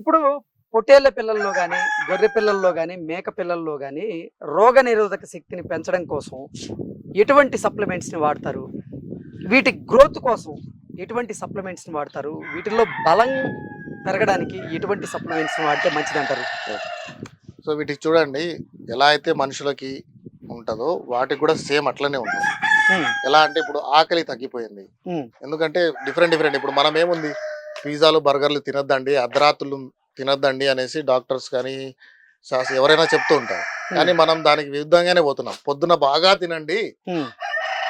ఇప్పుడు పొట్టేళ్ళ పిల్లల్లో కానీ గొర్రె పిల్లల్లో కానీ మేక పిల్లల్లో కానీ రోగ నిరోధక శక్తిని పెంచడం కోసం ఎటువంటి సప్లిమెంట్స్ని వాడతారు? వీటి గ్రోత్ కోసం ఎటువంటి సప్లిమెంట్స్ని వాడతారు? వీటిల్లో బలం పెరగడానికి ఎటువంటి సప్లిమెంట్స్ని వాడితే మంచిది అంటారు సో వీటికి చూడండి ఎలా అయితే మనుషులకి ఉంటుందో వాటికి కూడా సేమ్ అట్లనే ఉంటుంది. ఎలా అంటే ఇప్పుడు ఆకలి తగ్గిపోయింది. ఎందుకంటే డిఫరెంట్ డిఫరెంట్ ఇప్పుడు మనం ఏముంది పిజ్జాలు బర్గర్లు తినొద్దండి అర్ధరాత్రులు తినొద్దండి అనేసి డాక్టర్స్ కానీ శాస్త్ర ఎవరైనా చెప్తూ ఉంటారు. కానీ మనం దానికి విరుద్ధంగానే పోతున్నాం. పొద్దున బాగా తినండి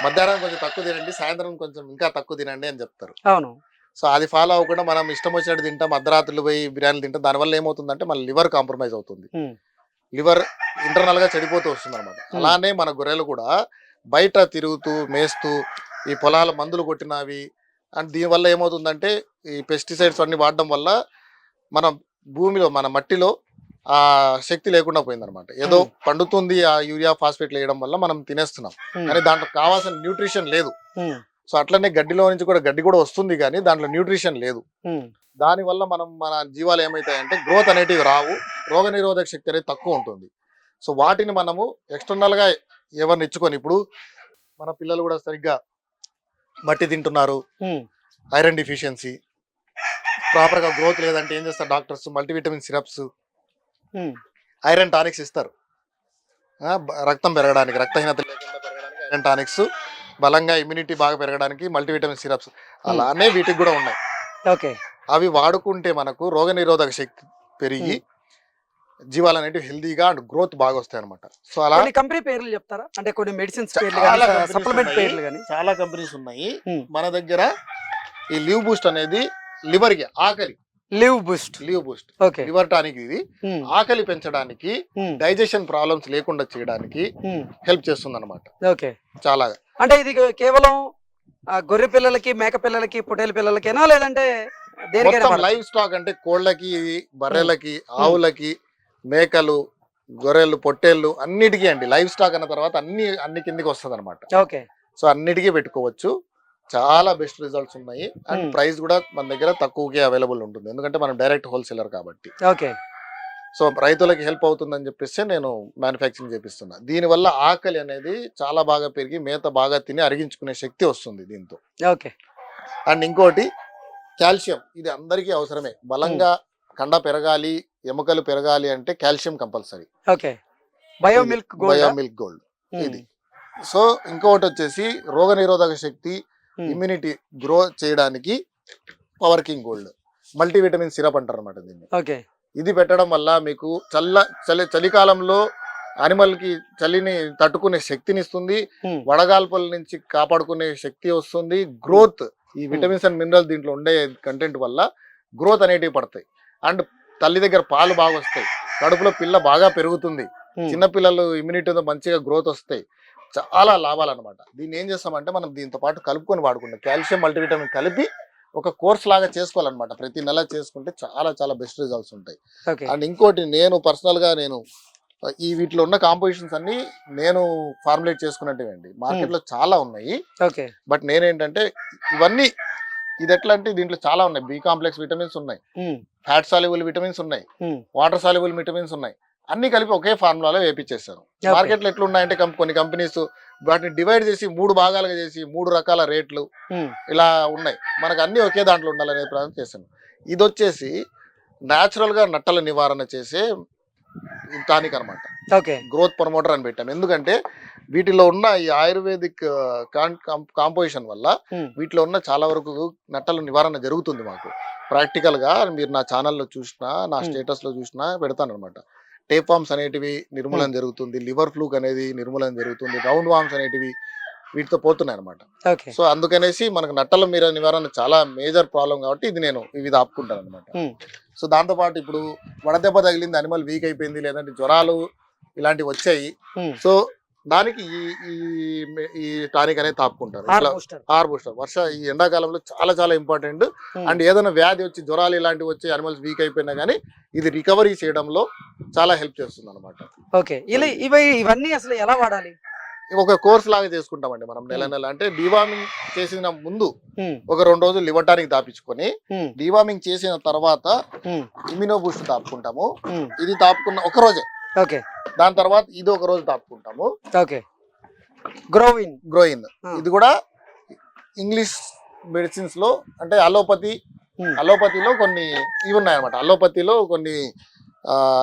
మధ్యాహ్నం కొంచెం తక్కువ తినండి సాయంత్రం కొంచెం ఇంకా తక్కువ తినండి అని చెప్తారు. అవును. సో అది ఫాలో అవ్వకుండా మనం ఇష్టం వచ్చినట్టు తింటాం అర్ధరాత్రులు పోయి బిర్యానీలు తింటాం దానివల్ల ఏమవుతుందంటే మన లివర్ కాంప్రమైజ్ అవుతుంది. లివర్ ఇంటర్నల్గా చెడిపోతూ వస్తుంది అనమాట. అలానే మన గొర్రెలు కూడా బయట తిరుగుతూ మేస్తూ ఈ పొలాల మందులు కొట్టినవి అండ్ దీనివల్ల ఏమవుతుందంటే ఈ పెస్టిసైడ్స్ అన్ని వాడడం వల్ల మన భూమిలో మన మట్టిలో ఆ శక్తి లేకుండా పోయిందనమాట ఏదో. పండుతుంది ఆ యూరియా ఫాస్ఫేట్ వేయడం వల్ల మనం తినేస్తున్నాం. కానీ దాంట్లో కావాల్సిన న్యూట్రిషన్ లేదు. సో అట్లనే గడ్డిలో నుంచి కూడా గడ్డి కూడా వస్తుంది కానీ దాంట్లో న్యూట్రిషన్ లేదు. దాని వల్ల మనం మన జీవాలు ఏమవుతాయంటే గ్రోత్ అనేటివి రావు. రోగ నిరోధక శక్తి అనేది తక్కువ ఉంటుంది. సో వాటిని మనము external గా ఎవరిని ఇచ్చుకొని ఇప్పుడు మన పిల్లలు కూడా సరిగ్గా మట్టి తింటున్నారు. ఐరన్ డిఫిషియన్సీ ప్రాపర్గా గ్రోత్ లేదంటే ఏం చేస్తారు doctors multivitamin syrups iron tonics ఇస్తారు. రక్తం పెరగడానికి రక్తహీనత లేకుండా పెరగడానికి ఐరన్ టానిక్స్ బలంగా ఇమ్యూనిటీ బాగా పెరగడానికి మల్టీవిటమిన్ సిరప్స్ అలానే వీటికి కూడా ఉన్నాయి. ఓకే. అవి వాడుకుంటే మనకు రోగ నిరోధక శక్తి పెరిగి జీవాలు అనేవి హెల్దీగా అండ్ గ్రోత్ బాగా వస్తాయి అనమాట సో అలా కొన్ని కంపెనీ పేర్లు చెప్తారా? అంటే కొన్ని మెడిసిన్స్ పేర్లు చాలా కానీ companies సప్లిమెంట్ ఉన్నాయి. పేర్లు కానీ చాలా కంపెనీస్ ఉన్నాయి. Hmm. మన దగ్గర ఈ లివ్ బూస్ట్ అనేది లివర్కి ఆకలి. Liv Boost. Liv Boost. Okay. Liver tonic ఇది. ఆకలి పెంచడానికి డైజెషన్ ప్రాబ్లమ్స్ లేకుండా చేయడానికి హెల్ప్ చేస్తుంది అనమాట ఓకే. చాలా అంటే ఇది కేవలం ఆ, గొర్రె పిల్లలకి మేక పిల్లలకి పొట్టేల పిల్లలకేనా? లేదంటే దేనికైనా మొత్తం? లైవ్ స్టాక్ అంటే కోళ్ళకి బర్రెలకి ఆవులకి మేకలు గొర్రెలు పొట్టేళ్ళు అన్నిటికీ అండి. లైవ్ స్టాక్ అన్న తర్వాత అన్ని అన్ని కిందికి వస్తుంది అనమాట ఓకే. సో అన్నిటికీ పెట్టుకోవచ్చు. చాలా బెస్ట్ రిజల్ట్స్ ఉన్నాయి. And Hmm. ప్రైస్ కూడా మన దగ్గర తక్కువకే అవైలబుల్ ఉంటుంది. ఎందుకంటే మనం డైరెక్ట్ హోల్సేలర్ కాబట్టి. ఓకే. సో రైతులకి హెల్ప్ అవుతుందని చెప్పేసి నేను మ్యానుఫ్యాక్చరింగ్ చేపిస్తున్నా. దీనివల్ల ఆకలి అనేది చాలా బాగా పెరిగి మేత బాగా తిని అరిగించుకునే శక్తి వస్తుంది దీంతో. ఓకే. అండ్ ఇంకోటి కాల్షియం. ఇది అందరికీ అవసరమే. బలంగా కండ పెరగాలి ఎముకలు పెరగాలి అంటే calcium compulsory. Okay. Bio milk bio gold? Milk gold. ఇది. సో ఇంకొకటి వచ్చేసి రోగ నిరోధక శక్తి. ఇమ్యూనిటీ గ్రో చేయడానికి power king gold multivitamin syrup అంటారు అనమాట దీన్ని. ఓకే. ఇది పెట్టడం వల్ల మీకు చల్ల చలి చలికాలంలో animal కి చలిని తట్టుకునే శక్తిని ఇస్తుంది. వడగాల్పుల నుంచి కాపాడుకునే శక్తి వస్తుంది. గ్రోత్ ఈ విటమిన్స్ అండ్ మినరల్ దీంట్లో ఉండే కంటెంట్ వల్ల గ్రోత్ అనేటివి పడతాయి. అండ్ తల్లి దగ్గర పాలు బాగా వస్తాయి. కడుపులో పిల్ల బాగా పెరుగుతుంది. చిన్న పిల్లలు ఇమ్యూనిటీతో మంచిగా గ్రోత్ వస్తాయి. చాలా లాభాలు అనమాట దీన్ని ఏం చేస్తామంటే మనం దీంతో పాటు కలుపుకొని వాడుకుంటాం. కాల్షియం మల్టీవిటమిన్ కలిపి ఒక కోర్స్ లాగా చేసుకోవాలన్నమాట. ప్రతి నెల చేసుకుంటే చాలా చాలా బెస్ట్ రిజల్ట్స్ ఉంటాయి. అండ్ ఇంకోటి నేను పర్సనల్గా నేను ఈ వీటిలో ఉన్న కాంపోజిషన్స్ అన్ని నేను ఫార్ములేట్ చేసుకున్నట్టుగా అండి మార్కెట్లో చాలా ఉన్నాయి. బట్ నేనేంటంటే ఇవన్నీ ఇది ఎట్లా అంటే దీంట్లో చాలా ఉన్నాయి. బి కాంప్లెక్స్ విటమిన్స్ ఉన్నాయి. ఫ్యాట్ సాల్యుబుల్ విటమిన్స్ ఉన్నాయి. వాటర్ సాల్యుబుల్ విటమిన్స్ ఉన్నాయి. అన్ని కలిపి ఒకే ఫార్ములాలో వేపించేస్తాను మార్కెట్లో ఎట్లున్నాయంటే కొన్ని కంపెనీస్ వాటిని డివైడ్ చేసి మూడు భాగాలుగా చేసి మూడు రకాల రేట్లు ఇలా ఉన్నాయి. మనకు అన్ని ఒకే దాంట్లో ఉండాలనే ప్రయత్నం చేశాను. ఇది వచ్చేసి గా నట్టల నివారణ చేసే టానిక్ అనమాట ఓకే. గ్రోత్ ప్రమోటర్ అని పెట్టాం ఎందుకంటే వీటిలో ఉన్న ఈ ఆయుర్వేదిక్ కాంపోజిషన్ వల్ల. వీటిలో ఉన్న చాలా వరకు నట్టల నివారణ జరుగుతుంది మాకు. ప్రాక్టికల్గా మీరు నా ఛానల్లో చూసినా నా. స్టేటస్లో చూసినా పెడతాను అనమాట టేప్ వామ్స్ అనేటివి నిర్మూలన జరుగుతుంది. లివర్ ఫ్లూక్ అనేది నిర్మూలన జరుగుతుంది. రౌండ్ వామ్స్ అనేటివి వీటితో పోతున్నాయి అనమాట సో అందుకనేసి మనకు నట్టల మీద నివారణ చాలా మేజర్ ప్రాబ్లం కాబట్టి ఇది నేను ఇవి ఆపుకుంటాను అనమాట. సో దాంతో పాటు ఇప్పుడు వడదెబ్బ తగిలింది అనిమల్ వీక్ అయిపోయింది లేదంటే జ్వరాలు ఇలాంటివి వచ్చాయి. సో దానికి ఈ ఈ ఈ టానిక్ అనేది తాపుకుంటారు. Hour booster. వర్ష ఈ ఎండాకాలంలో చాలా చాలా ఇంపార్టెంట్. అండ్ ఏదైనా వ్యాధి వచ్చి జ్వరాలు ఇలాంటివి వచ్చి అనిమల్స్ వీక్ అయిపోయినా కానీ ఇది రికవరీ చేయడంలో చాలా హెల్ప్ చేస్తుంది అనమాట ఓకే. ఇలా ఇవన్నీ అసలు ఎలా వాడాలి? ఒక కోర్స్ లాగా చేసుకుంటామండి మనం నెల నెల. అంటే డివార్మింగ్ చేసిన ముందు ఒక రెండు రోజులు లివటానికి దాపించుకొని ఉమ్, డివార్మింగ్ చేసిన తర్వాత ఇమ్యూనో బూస్ట్ తాపుకుంటాము. ఉమ్. ఇది తాపుకున్న ఒక రోజే. ఓకే. దాని తర్వాత ఇది ఒక రోజు తాపుకుంటాము. ఓకే. గ్రోయిన్. ఆ. ఇది కూడా ఇంగ్లీష్ మెడిసిన్స్లో అంటే అలోపతి అలోపతిలో కొన్ని ఇవి ఉన్నాయన్నమాట. అలోపతిలో కొన్ని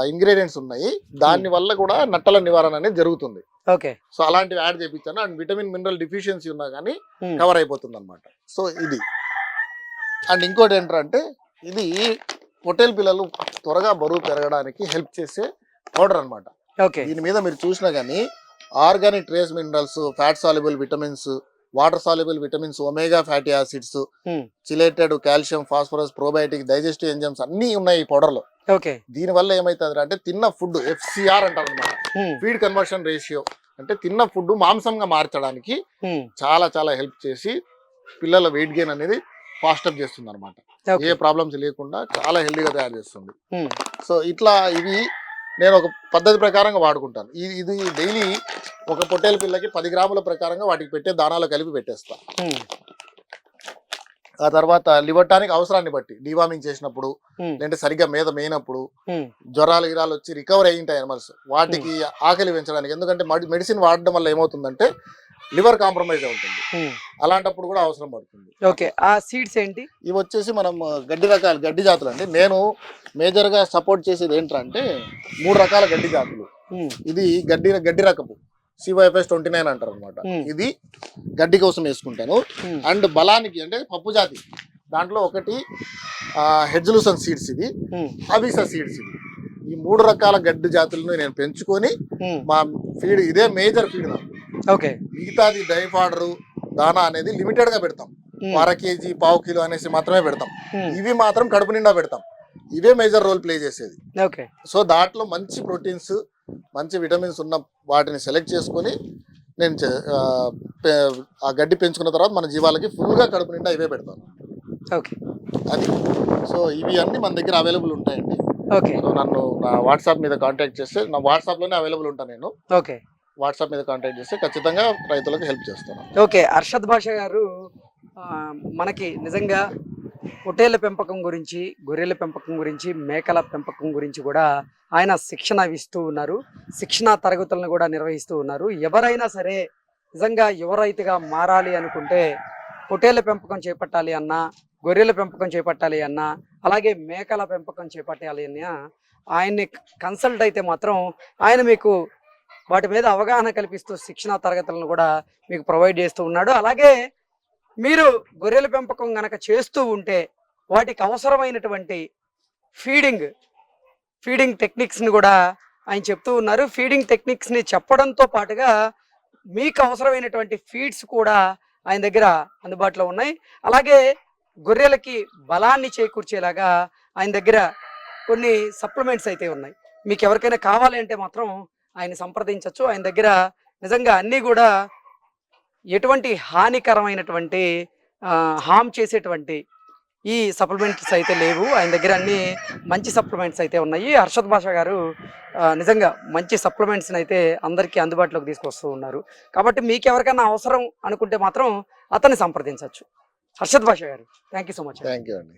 ఇంగ్రీడియంట్స్ ఉన్నాయి. దాని వల్ల కూడా నట్టల నివారణ అనేది జరుగుతుంది. ఓకే. సో అలాంటివి యాడ్ చేయించాను అండ్ విటమిన్ మినరల్ డిఫిషియన్సీ ఉన్నా కానీ ఉమ్, కవర్ అయిపోతుంది అనమాట సో ఇది. అండ్ ఇంకోటి ఏంటంటే ఇది పొట్టేల్ పిల్లలు త్వరగా బరువు పెరగడానికి హెల్ప్ చేసే పౌడర్ అన్నమాట. ఓకే. దీని మీద మీరు చూసినా కానీ organic trace minerals fat soluble vitamins water soluble vitamins omega fatty acids Hmm. Chelated calcium phosphorus probiotic digestive enzymes అన్నీ ఉన్నాయి ఈ పౌడర్లో. ఓకే. దీని వల్ల ఏమైతుంది అంటే తిన్న ఫుడ్ ఎఫ్సిఆర్ అంటారు అనమాట ఉమ్, ఫీడ్ కన్వర్షన్ రేషియో. అంటే తిన్న ఫుడ్ మాంసంగా మార్చడానికి ఉమ్, చాలా చాలా హెల్ప్ చేసి పిల్లల వెయిట్ గెయిన్ అనేది ఫాస్ట్ అప్ చేస్తుంది అనమాట ఏ ప్రాబ్లమ్స్ లేకుండా చాలా హెల్దీగా తయారు చేస్తుంది. సో ఇట్లా ఇవి నేను ఒక పద్ధతి ప్రకారంగా వాడుకుంటాను. ఇది ఇది డైలీ ఒక పొట్టేల పిల్లకి పది గ్రాముల ప్రకారంగా వాటికి పెట్టే దానాలు కలిపి పెట్టేస్తా. ఉమ్, ఆ తర్వాత లివర్ టానిక్ అవసరాన్ని బట్టి డివార్మింగ్ చేసినప్పుడు లేదంటే సరిగ్గా మీద మేయినప్పుడు జ్వరాలు గిరాలు వచ్చి రికవర్ అయ్యింటాయి అనిమల్స్ వాటికి ఆకలి పెంచడానికి. ఎందుకంటే మెడిసిన్ వాడడం వల్ల ఏమవుతుందంటే లివర్ కాంప్రమైజ్ అవుతుంది ఉమ్. అలాంటప్పుడు కూడా అవసరం పడుతుంది. ఓకే. ఆ సీడ్స్ ఏంటి? ఇవి వచ్చేసి మనం గడ్డి రకాలు గడ్డి జాతులు అండి. నేను మేజర్గా సపోర్ట్ చేసేది ఏంటంటే మూడు రకాల గడ్డి జాతులు. ఇది గడ్డి గడ్డి రకపు సివైఎఫ్ఎస్ ట్వంటీ నైన్ అంటారు అనమాట. ఇది గడ్డి కోసం వేసుకుంటాను. అండ్ బలానికి అంటే పప్పు జాతి దాంట్లో ఒకటి హెడ్జులూసన్ సీడ్స్ ఇది అవిసా సీడ్స్ ఇది. ఈ మూడు రకాల గడ్డి జాతులను నేను పెంచుకొని మా ఫీడ్ ఇదే మేజర్ ఫీడ్ నాకు. ఓకే. మిగతాది డై పౌడర్ దానా అనేది లిమిటెడ్గా పెడతాం అర కేజీ పావు కిలో అనేసి మాత్రమే పెడతాం. ఇవి మాత్రం కడుపు నిండా పెడతాం. ఇవే మేజర్ రోల్ ప్లే చేసేది. ఓకే. సో దాంట్లో మంచి ప్రోటీన్స్ మంచి విటమిన్స్ ఉన్న వాటిని సెలెక్ట్ చేసుకొని నేను ఆ గడ్డి పెంచుకున్న తర్వాత మన జీవాలకి ఫుల్గా కడుపు నిండా ఇవే పెడతాను. ఓకే. అది. సో ఇవి అన్నీ మన దగ్గర అవైలబుల్ ఉంటాయండి. ఓకే. సో నన్ను నా వాట్సాప్ మీద కాంటాక్ట్ చేస్తే నా వాట్సాప్లోనే అవైలబుల్ ఉంటాను నేను. ఓకే. వాట్సాప్ మీద కాంటాక్ట్ చేస్తే ఖచ్చితంగా రైతులకు హెల్ప్ చేస్తాను. ఓకే అర్షద్ భాష గారు మనకి నిజంగా పొట్టేళ్ళ పెంపకం గురించి గొర్రెల పెంపకం గురించి మేకల పెంపకం గురించి కూడా ఆయన శిక్షణ ఇస్తూ ఉన్నారు. శిక్షణ తరగతులను కూడా నిర్వహిస్తూ ఉన్నారు. ఎవరైనా సరే నిజంగా యువ రైతుగా మారాలి అనుకుంటే పొట్టేళ్ళ పెంపకం చేపట్టాలి అన్నా గొర్రెల పెంపకం చేపట్టాలి అన్నా అలాగే మేకల పెంపకం చేపట్టాలి అన్నా ఆయన్ని కన్సల్ట్ అయితే మాత్రం ఆయన మీకు వాటి మీద అవగాహన కల్పిస్తూ శిక్షణ తరగతులను కూడా మీకు ప్రొవైడ్ చేస్తూ ఉన్నాడు. అలాగే మీరు గొర్రెల పెంపకం గనక చేస్తూ ఉంటే వాటికి అవసరమైనటువంటి ఫీడింగ్ ఫీడింగ్ టెక్నిక్స్ని కూడా ఆయన చెప్తూ ఉన్నారు. ఫీడింగ్ టెక్నిక్స్ని చెప్పడంతో పాటుగా మీకు అవసరమైనటువంటి ఫీడ్స్ కూడా ఆయన దగ్గర అందుబాటులో ఉన్నాయి. అలాగే గొర్రెలకి బలాన్ని చేకూర్చేలాగా ఆయన దగ్గర కొన్ని సప్లిమెంట్స్ అయితే ఉన్నాయి. మీకు ఎవరికైనా కావాలి అంటే మాత్రం ఆయన సంప్రదించవచ్చు ఆయన దగ్గర నిజంగా అన్నీ కూడా ఎటువంటి హానికరమైనటువంటి హామ్ చేసేటువంటి ఈ సప్లిమెంట్స్ అయితే లేవు. ఆయన దగ్గర అన్ని మంచి సప్లిమెంట్స్ అయితే ఉన్నాయి. హర్షద్ భాష గారు నిజంగా మంచి సప్లిమెంట్స్ని అయితే అందరికీ అందుబాటులోకి తీసుకొస్తూ ఉన్నారు. కాబట్టి మీకు ఎవరికైనా అవసరం అనుకుంటే మాత్రం అతన్ని సంప్రదించవచ్చు హర్షద్ భాష గారు thank you so much thank you అండి.